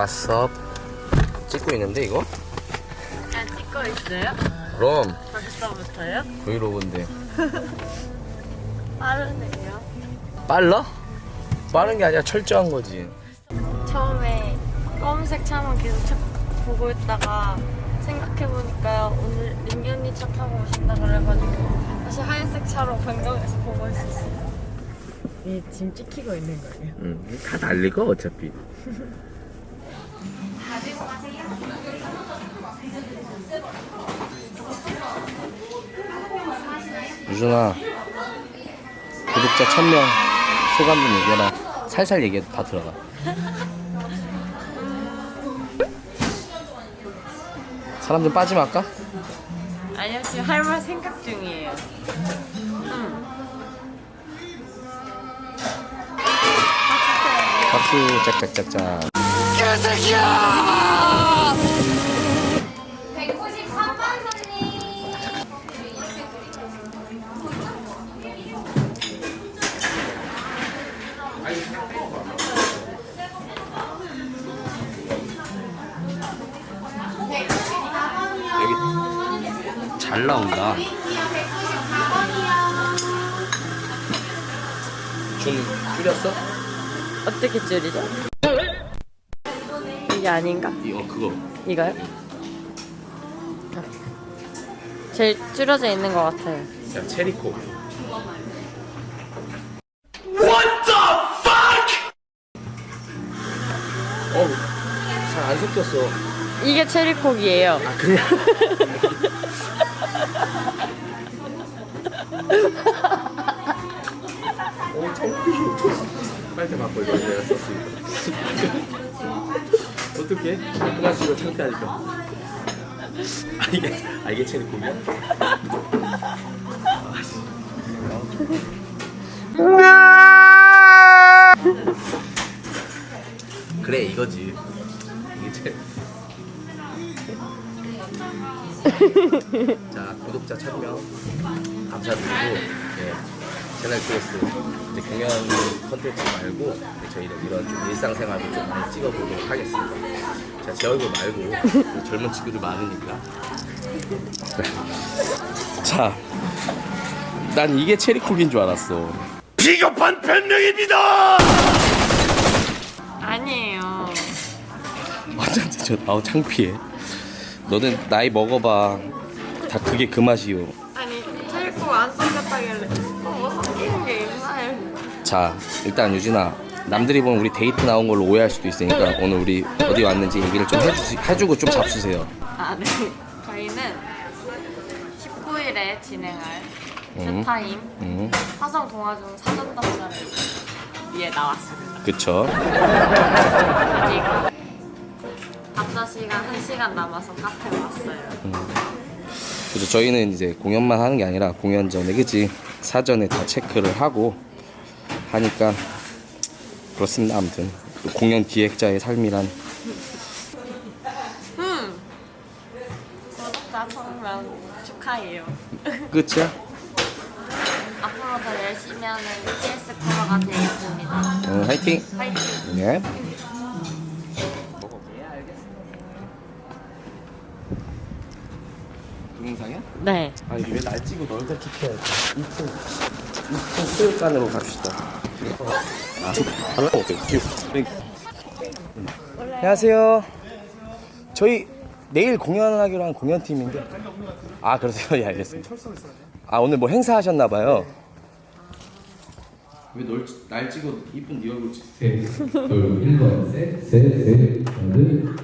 왔어. 찍고 있는데 이거? 잘 찍고 있어요? 그럼 벌써부터요? 브이로그인데 빠르네요. 빨라? 빠른 게 아니라 철저한 거지. 처음에 검은색 차만 계속 차 보고 있다가 생각해보니까 오늘 민기 언니 차 타고 오신다 그래가지고 다시 하얀색 차로 변경해서 보고 있었어요. 이 지금 찍히고 있는 거예요. 응, 다 달리고 어차피. 유준아, 구독자 1000명 소감 좀 얘기해라. 살살 얘기해도 다 들어가. 사람 좀 빠지면 할까? 아니요, 지금 할 말 생각 중이에요. 응. 박수 짝짝짝짝. 193만 잘 나온다. 좀 줄였어? 어떻게 줄이죠? 이게 아닌가? 이거 그거. 이거요? 제일 줄여져 있는 것 같아요. 야 체리코. What the fuck? 어잘 안 섞였어. 이게 체리콕이에요. 아 그냥. 어 창피. 빨대 바꿔 이거 내가 썼으니까. 어떻게? 그만 쓰고 창피하니까. 아 이게 아 이게 체리코이야? 그 1000명 감사드리고 예, 채널 클래스 이제 공연 컨텐츠 말고 저희는 이런 좀 일상생활도 좀 많이 찍어보도록 하겠습니다. 자 제 얼굴 말고 젊은 친구들 많으니까. 자, 난 이게 체리콕인 줄 알았어. 비겁한 변명입니다. 아니에요. 완전 저 아우 창피해. 너는 나이 먹어봐. 다 그게 그 맛이요. 아니 체리콕 안 섞였다길래 어, 뭐 섞이는 게 있나요? 자 일단 유진아 남들이 보면 우리 데이트 나온 걸로 오해할 수도 있으니까 오늘 우리 어디 왔는지 얘기를 좀 해주, 해주고 좀 잡수세요 아 네. 저희는 19일에 진행할 음. 큐타임 음 화성 동아중 사전 답사를 위해 나왔습니다. 그쵸 아직 답사 시간 1시간 남아서 카페 왔어요. 그래서 저희는 이제 공연만 하는 게 아니라 공연 전에 그지 사전에 다 체크를 하고 하니까 그렇습니다 아무튼 또 공연 기획자의 삶이란 음. 구독자 1000명 축하해요. 끝이야? 앞으로 더 열심히 하는 BTS 커버가 되겠습니다. 응, 화이팅 화이팅! 네 동영상이야? 네. 아 이게 왜 날 찍고 널 이렇게 해야지 2층 2층 체육관으로 갑시다 아, 하나 어때요? 안녕하세요 저희 내일 공연하기로 한 공연팀인데 아 그러세요? 예 알겠습니다 아 오늘 뭐 행사 하셨나 봐요 왜널날 찍어 이쁜 네 얼굴 찍세 1번 셋, 셋, 셋, 둘,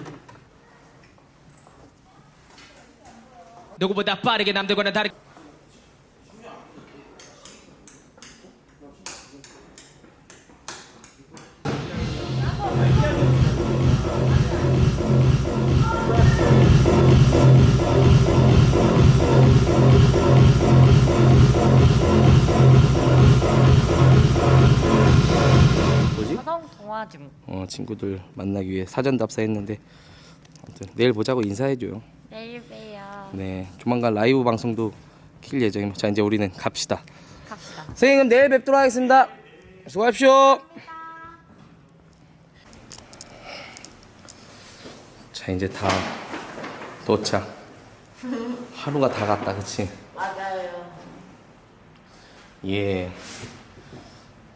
누구보다 빠르게 남들과는 다르게? 화성 동아중. 어 친구들 만나기 위해 사전 답사했는데 아무튼 내일 보자고 인사해줘요 내일 봬요. 네 조만간 라이브 방송도 킬 예정입니다 자 이제 우리는 갑시다 갑시다. 선생님 내일 뵙도록 하겠습니다 수고하십시오 자 이제 다 도착. 하루가 다 갔다, 그치? 맞아요. 예.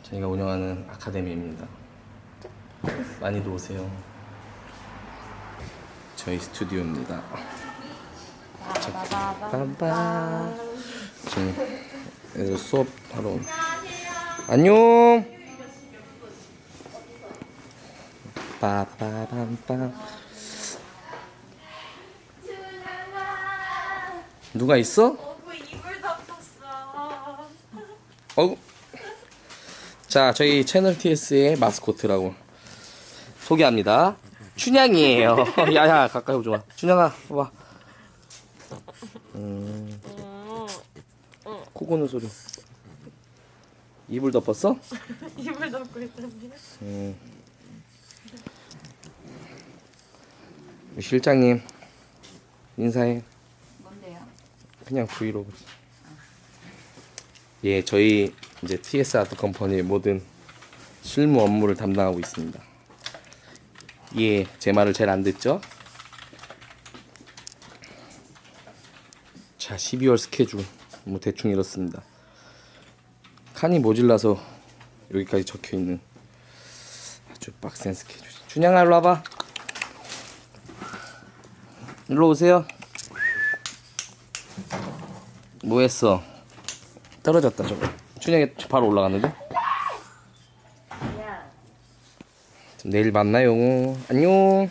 저희가 운영하는 아카데미입니다. 많이들 오세요. 저희 스튜디오입니다. 빰빰. 지금 애들 수업하러 온- 안녕. 빠빠밤빰. 누가 있어? 어구. 자, 저희 채널 TS의 마스코트라고 소개합니다. 춘향이에요. 야야, 가까이 오지 마. 춘향아, 봐봐. 음, 코 고는 소리. 입을 덮었어? 입을 덮고 있던데. 음. 실장님 인사해. 뭔데요? 그냥 브이로그. 예, 저희 이제 TS 아트 컴퍼니의 모든 실무 업무를 담당하고 있습니다. 예, 제 말을 잘안 듣죠? 12월 스케줄 뭐 대충 이렇습니다. 칸이 모질라서 여기까지 적혀 있는 아주 빡센 스케줄. 준양아 일로 와봐. 일로 오세요. 뭐 했어? 떨어졌다 저거. 춘향이 바로 올라갔는데? 내일 만나요. 안녕.